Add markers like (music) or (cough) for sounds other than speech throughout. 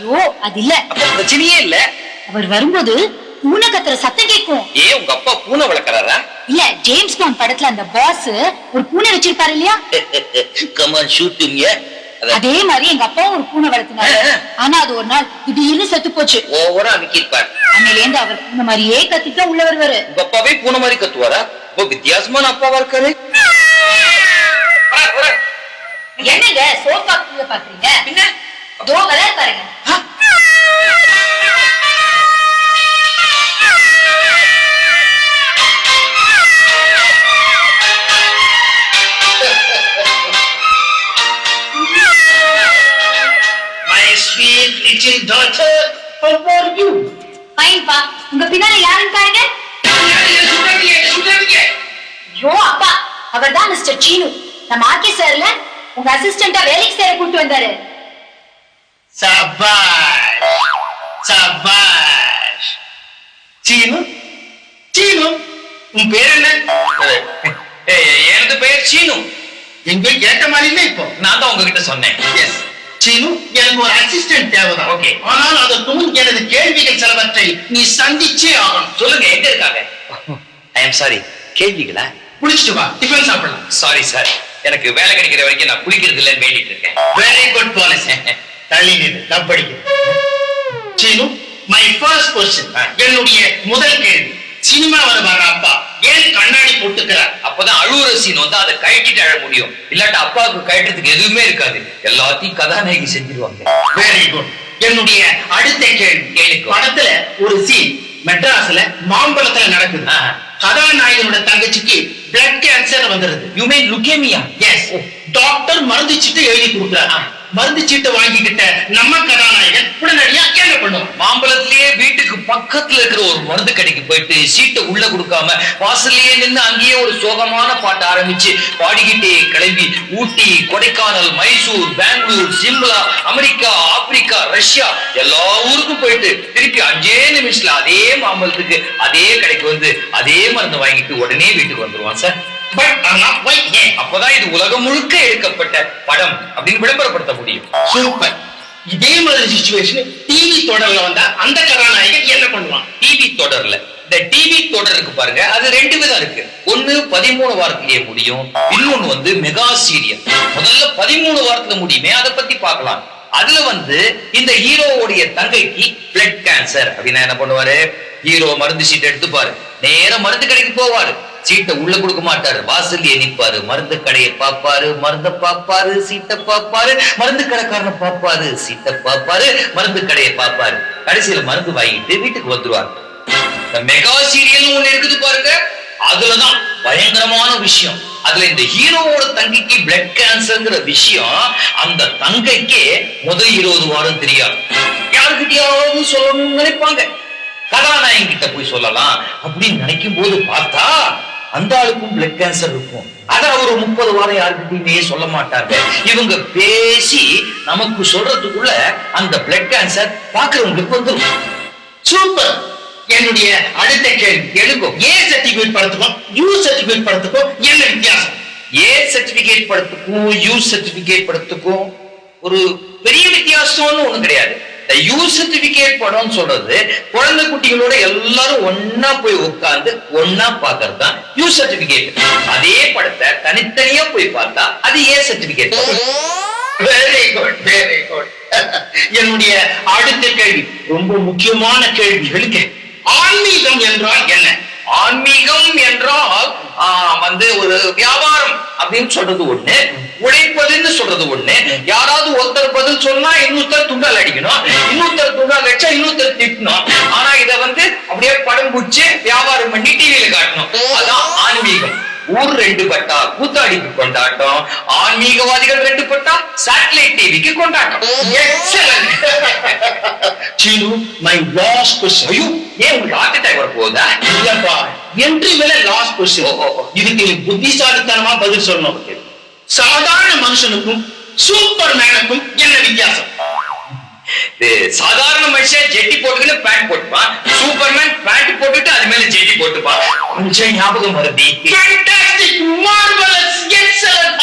ஐயோ அது இல்ல பிரச்சனையே இல்ல. அவர் வரும்போது பூனை கத்துற சத்தம் கேட்கும். ஏன் உங்க அப்பா பூனை வளர்க்கறாரா? இல்ல ஜேம்ஸ் பாண்ட் படத்துல அந்த பாஸ் ஒரு பூனை வச்சிருப்பாரு இல்லையா? (laughs) கமான் ஷூட்டிங்க அதே மாதிரி எங்க அப்பாவும் ஒரு பூனை வளர்த்தினாரு. ஆனா அது ஒரு நாள் திடீர்னு செத்து போச்சு. ஓவரா அமைக்கிருப்பார் அன்னையில இருந்து அவர் பூனை மாதிரியே கத்திட்டு உள்ள வருவாரு. உங்க அப்பாவே பூனை மாதிரி கத்துவாரா? ரொம்ப வித்தியாசமான அப்பாவா இருக்காரு. என்னங்க சோஃபா கீழே பாக்குறீங்க? பின்ன? தோ வராரு பாருங்க My sweet little daughter, how are you? Fine பா உங்க பின்னால யாருன்னு பாருங்க. ஐயோ அப்பா. அவர்தான் மிஸ்டர் சீனு. நம்ம ஆர்கே சார்ல உங்க அசிஸ்டண்டா வேலைக்கு சேர கூட்டு வந்தாரு. சபாஷ் சபாஷ். சீனு சீனு. உன் பேர் என்ன? ஏய், எனது பெயர் சீனு. எங்க கேட்ட மாதிரி இல்லை இப்போ. நான் தான் உங்ககிட்ட சொன்னேன். எஸ் சீனு எனக்கு ஒரு அசிஸ்டன்ட் தேவைதான். Okay. ஆனால் அதற்கு முன் எனது கேள்விகள் சிலவற்றை நீ சந்திச்சே ஆகணும். சொல்லுங்க எங்க இருக்காங்க? ஐ எம் சாரி கேள்விகளா? குளிச்சுட்டு வா டிஃபன் சாப்பிடலாம். சாரி சார் எனக்கு வேலை கிடைக்கிற வரைக்கும் நான் குளிக்கிறது இல்லைன்னு வேண்டிட்டு இருக்கேன். வெரி குட் பாலிசி தள்ளி நின்று நான் படிக்கிறேன் சீனு மை ஃபர்ஸ்ட் கொஸ்டின் ஆ. என்னுடைய முதல் கேள்வி. சினிமாவில் வர அப்பா ஏன் கண்ணாடி போட்டுக்கிறார்? அப்பதான் அழுவுற சீன் வந்து அதை கழட்டிட்டு அழ முடியும். இல்லாட்ட அப்பாவுக்கு கழட்டுறதுக்கு எதுவுமே இருக்காது. எல்லாத்தையும் கதாநாயகி செஞ்சிருவாங்க. வெரி குட் என்னுடைய அடுத்த கேள்வி. படத்துல ஒரு சீன் மெட்ராஸ்ல மாம்பழத்துல நடக்குது. கதாநாயகனோட தங்கச்சிக்கு பிளட் கேன்சர் வந்துருது. You mean leukemia yes doctor மருந்து சீட்டு எழுதி கொடுக்குறாரு. மருந்து சீட்டை வாங்கிக்கிட்ட நம்ம கதாநாயகன் உடனடியா என்ன பண்ணும் மாம்பழத்திலேயே வீட்டுக்கு பக்கத்துல இருக்கிற ஒரு மருந்து கடைக்கு போயிட்டு சீட்டை உள்ள கொடுக்காம வாசல்லையே நின்று அங்கேயே ஒரு சோகமான பாட்டு ஆரம்பிச்சு பாடிக்கிட்டே கிளம்பி Ooty Kodaikanal Mysore Bangalore Shimla America Africa Russia எல்லா ஊருக்கும் போயிட்டு திருப்பி அஞ்சே நிமிஷத்துல அதே மாம்பழத்துக்கு அதே கடைக்கு வந்து அதே மருந்து வாங்கிட்டு உடனே வீட்டுக்கு வந்துருவான் சார். பட் ஏன் அப்பதான் இது உலகம் முழுக்க எடுக்கப்பட்ட படம் அப்படின்னு விளம்பரப்படுத்த முடியும். சூப்பர் இதே மாதிரி சுச்சுவேஷன் டிவி தொடர்ல வந்தா அந்த கதாநாயகன் என்ன பண்ணுவான்? டிவி தொடர்ல. இந்த டிவி தொடர் இருக்கு பாருங்க அது ரெண்டு விதம் இருக்கு. ஒண்ணு பதிமூணு வாரத்திலேயே முடியும். இன்னொன்னு வந்து மெகா சீரியல் முதல்ல பதிமூணு வாரத்துல முடியுமே அதை பத்தி பார்க்கலாம். அதுல வந்து இந்த ஹீரோவுடைய தங்கைக்கு பிளட் கேன்சர் அப்படின்னா என்ன பண்ணுவாரு? ஹீரோ மருந்து சீட் எடுத்துப்பாரு. நேரா மருந்து கடைக்கு போவாரு. சீட்டை உள்ள கொடுக்க மாட்டாரு. வாசல்லயே நிற்பாரு மருந்து கடையை பாப்பாரு மருந்த பாப்பாரு சீட்டை பாப்பாரு மருந்து கடைக்காரனை பாப்பாரு சீட்டை பாப்பாரு மருந்து கடையை பாப்பாரு கடைசியில மருந்து வாங்கிட்டு வீட்டுக்கு வந்துருவாரு. மெகா சீரியல் ஒண்ணு இருக்குது பாருங்க. அதுலதான் பயங்கரமான விஷயம். அதுல இந்த ஹீரோவோட தங்கைக்கு பிளட் கேன்சர்ங்கிற விஷயம் அந்த தங்கைக்கே முதல் இருபது வாரம் தெரியாது. யாருக்கிட்டயாவது சொல்லணும்னு நினைப்பாங்க? கதாநாயகன் கிட்ட போய் சொல்லலாம் அப்படின்னு நினைக்கும் போது பார்த்தா அந்த ஆளுக்கும் பிளட் கேன்சர் இருக்கும். அதை அவர் முப்பது வாரம் யாருக்கிட்டையுமே சொல்ல மாட்டாங்க இவங்க பேசி நமக்கு சொல்றதுக்குள்ள அந்த பிளட் கேன்சர் பாக்குறவங்களுக்கு வந்துடும் சூப்பர் என்னுடைய அடுத்த கேள்வி எழுக்கும் ஏ சர்டிபிகேட் படத்துக்கும் யூ சர்டிபிகேட் படத்துக்கும் என்ன வித்தியாசம்? ஏ சர்டிபிகேட் படத்துக்கும் யூ சர்டிபிகேட் படத்துக்கும் ஒரு பெரிய வித்தியாசம்னு ஒண்ணும் கிடையாது. இந்த யூ சர்டிபிகேட் படம்னு சொல்றது குழந்தை குட்டிகளோட எல்லாரும் ஒன்னா போய் உட்கார்ந்து ஒன்னா பாக்குறது தான் யூ சர்டிபிகேட் அதே படத்தை தனித்தனியா போய் பார்த்தா அது A certificate very good very good என்னுடைய அடுத்த கேள்வி ரொம்ப முக்கியமான கேள்விகளுக்கு ஆன்மீகம் என்றால் என்ன? ஆன்மீகம் என்றால் வந்து ஒரு வியாபாரம் அப்படின்னு சொல்றது ஒண்ணு. உழைப்பதுன்னு சொல்றது ஒண்ணு. யாராவது ஒருத்தர் பதில் சொன்னா இன்னொருத்தர் துண்டால் அடிக்கணும். இன்னொருத்தர் துண்டால் அடிச்சா இன்னொருத்தர் திட்டணும். ஆனா இத வந்து அப்படியே படம் பிடிச்சு வியாபாரம் பண்ணி டிவியில காட்டணும். அதான் ஆன்மீகம். ஊர் ரெண்டு பட்டா கூத்தாடிக்கு கொண்டாட்டம். ஆன்மீகவாதிகள் ரெண்டு பட்டா சேட்டலைட் டிவிக்கு கொண்டாட்டம். Excellent Seenu my last question ஐயோ ஏன் உங்களுக்கு ஹார்ட் அட்டாக் வர போகுதா இல்லப்பா. என்று மேல லாஸ்ட் கொஸ்டின். இதுக்கு புத்திசாலித்தனமா பதில் சொல்லணும். சாதாரண மனுஷனுக்கும் சூப்பர் மேனுக்கும் என்ன வித்தியாசம்? சாதாரண மனுஷன் ஜெட்டி போட்டுக்கிட்டு பேண்ட் போட்டுப்பான். சூப்பர்மேன் பேண்ட் போட்டுட்டு அது மேல ஜெட்டி போட்டுப்பான். கொஞ்சம் ஞாபகம் வருது. Fantastic, marvelous, excellent.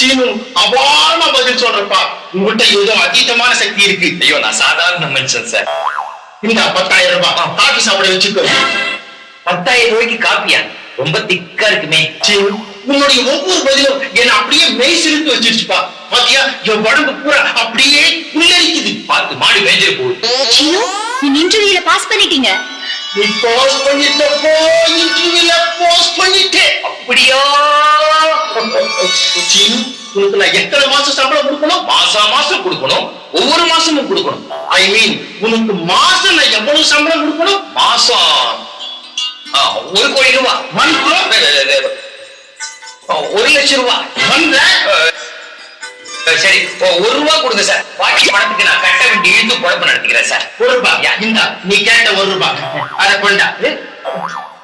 சீனு அபாரமா பதில் சொல்றப்பா. உங்கள்கிட்ட ஏதோ அதீதமான சக்தி இருக்கு. ஐயோ நான் சாதாரண மனுஷன் சார் இந்த பத்தாயிரம் ரூபாய். காபி சாப்பிட வச்சுக்கோ. பத்தாயிரம் ரூபாய்க்கு காப்பியா? ரொம்ப திக்கா இருக்குமே. சீ, உன்னுடைய ஒவ்வொரு பதிலும் என்ன அப்படியே மெய் சிரித்து வச்சிருச்சுப்பா. பாத்தியா? என் உடம்பு பூரா அப்படியே புல்லரிக்குது. பார்த்து மாடு மேய்ஞ்சிரு போகுது இன்டர்வியூல பாஸ் பண்ணிட்டீங்க. நீ போஸ் பண்ணிட்டப்போ இன்டர்வியூல போஸ் பண்ணிட்டே. அப்படியா? சீனு உனக்கு நான் எத்தனை மாசம் சம்பளம் கொடுக்கணும்? மாசா மாசம் கொடுக்கணும். ஒவ்வொரு மாசமும் கொடுக்கணும். ஐ மீன் உனக்கு மாசம் நான் எவ்வளவு சம்பளம் கொடுக்கணும்? மாசம். ஆ, ஒரு கோடி ரூபா. One crore? ஆ, ஒரு லட்சம் ரூபா சரி ஒரு ரூபா கொடுங்க சார். பாக்கி பணத்துக்கு நான் கட்ட வேண்டிய இழுத்து குழப்பம் நடத்துக்கிறேன் சார். ஒரு ரூபாயா இந்தா நீ கேட்ட ஒரு ரூபாய் அதை கொண்டா.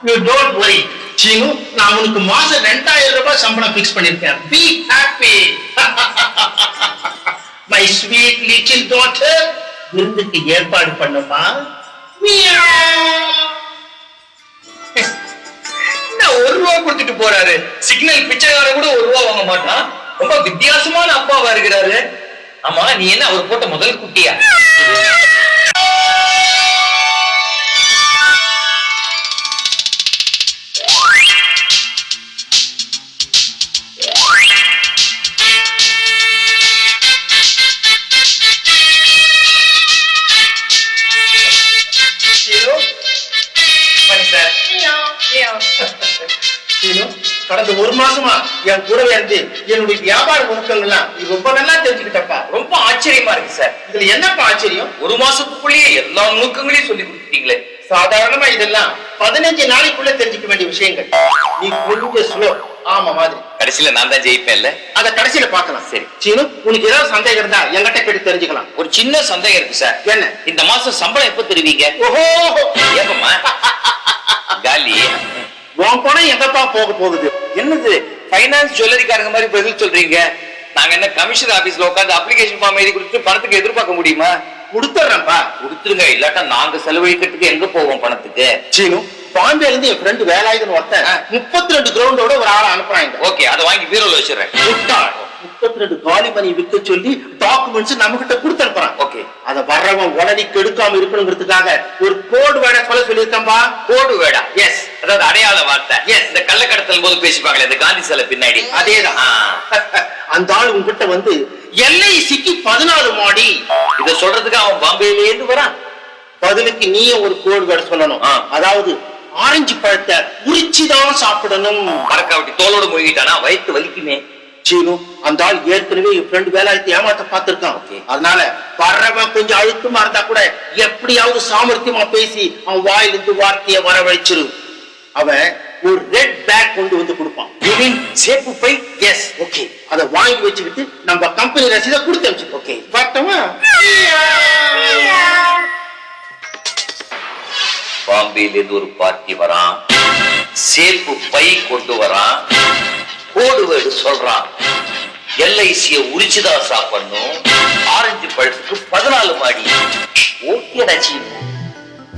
யூ டோன்ட் வரி சீனு நான் உனக்கு மாசம் ரெண்டாயிரம் ரூபாய் சம்பளம் பிக்ஸ் பண்ணிருக்கேன் be happy my sweet little daughter விருந்துக்கு ஏற்பாடு பண்ணுமா? என்ன (laughs) ஒரு ரூபா கொடுத்துட்டு போறாரு? சிக்னல் பிச்சைக்கார கூட ஒரு ரூபா வாங்க மாட்டான். ரொம்ப வித்தியாசமான அப்பாவா இருக்கிறாரு. ஆமா நீ என்ன அவர் போட்ட முதல் குட்டியா? கடந்த ஒரு மாசமா என் கூடவே இருந்து என்னுடைய வியாபார நுணுக்கங்கள்லாம் நீ ரொம்ப நல்லா தெரிஞ்சுக்கிட்டப்பா. ரொம்ப ஆச்சரியமா இருக்கு சார். இதுல என்னப்பா ஆச்சரியம்? ஒரு மாசத்துக்குள்ளேயே எல்லா நுணுக்கங்களையும் சொல்லி கொடுத்துட்டீங்களே. சாதாரணமா இதெல்லாம் பதினஞ்சு நாளைக்குள்ள தெரிஞ்சுக்க வேண்டிய விஷயங்கள். நீ கொஞ்சம் ஸ்லோ ஆமா மாதிரி. கடைசியில நான் தான் ஜெயிப்பேன்ல? அத கடைசியில பார்க்கலாம். சரி. சீனு உனக்கு ஏதாவது சந்தேகம் இருந்தா என்கிட்ட கேட்டு தெரிஞ்சுக்கலாம். ஒரு சின்ன சந்தேகம் இருக்கு சார். என்ன? இந்த மாசம் சம்பளம் எப்ப தருவீங்க? ஓஹோ! ஏப்பமா காலி. உன் பணம் எங்கப்பா போக போகுது? என்னது? ஃபைனான்ஸ் ஜுவல்லரிக்காரங்க மாதிரி பதில் சொல்றீங்க? நாங்க என்ன கமிஷனர் ஆபீஸ்ல உட்கார்ந்து அப்ளிகேஷன் ஃபார்ம் எழுதி கொடுத்து பணத்துக்கு எதிர்பார்க்க முடியுமா? கொடுத்துட்றேன்ப்பா கொடுத்துருங்க. இல்லாட்டா நாங்க செலவழிக்கிறதுக்கு எங்க போவோம் பணத்துக்கு? சீனு பாம்பேல இருந்து என் ஃப்ரெண்டு வேலாயுதன் ஒருத்தன். முப்பத்தி ரெண்டு கிரவுண்டோட ஒரு ஆளை அனுப்புறாங்க. ஓகே அதை வாங்கி பீரோல வச்சிடுறேன். முப்பத்தி ரெண்டு காலி மணி விற்க சொல்லி டாக்குமெண்ட்ஸ் நம்ம கிட்ட கொடுத்து ஓகே அத வர்றவன் உடனே கெடுக்காம இருக்கணுங்கிறதுக்காக ஒரு கோடு வேட சொல்ல சொல்லியிருக்கேன்பா. கோடு வேடா? எஸ் அதாவது அடையாள வார்த்தை. எஸ் இந்த கள்ளக்கடத்தல் போது பேசிப்பாங்களே இந்த காந்தி சிலை பின்னாடி. அதேதான். அந்த ஆள் உங்ககிட்ட வந்து எல்ஐசிக்கு பதினாலு மாடி. இத சொல்றதுக்கு அவன் பாம்பேல இருந்து வரான். பதிலுக்கு நீயும் ஒரு கோடு வேட சொல்லணும். அதாவது ஆரஞ்சு பழத்தை உரிச்சுதான் சாப்பிடணும். மறக்காவட்டி தோலோட மூழ்கிட்டானா? வயிற்று வலிக்குமே. சீனு அந்த ஆள் ஏற்கனவே என் ஃப்ரெண்டு வேலாயத்தை ஏமாத்த பார்த்திருக்கான். அதனால வர்றவன் கொஞ்சம் அழுத்தமா இருந்தா கூட எப்படியாவது சாமர்த்தியமா பேசி அவன் வாயிலிருந்து வார்த்தையை வரவழைச்சிரு அவன் ஒரு ரெட் பேக் கொண்டு வந்து கொடுப்பான். Mean சேப்பு பை எஸ் ஓகே அத வாங்கி வச்சுக்கிட்டு நம்ம கம்பெனி ரசீதை கொடுத்து அனுப்பிச்சு ஓகே பார்த்தோமா பாம்பேல இருந்து ஒரு பார்ட்டி வரான். சேப்பு பை கொண்டு வரான். கோடு சொல்றான். எல்ஐசிய உரிச்சுதான் சாப்பிடணும். ஆரஞ்சு பழத்துக்கு பதினாலு மாடி. ஓகே ரஜினி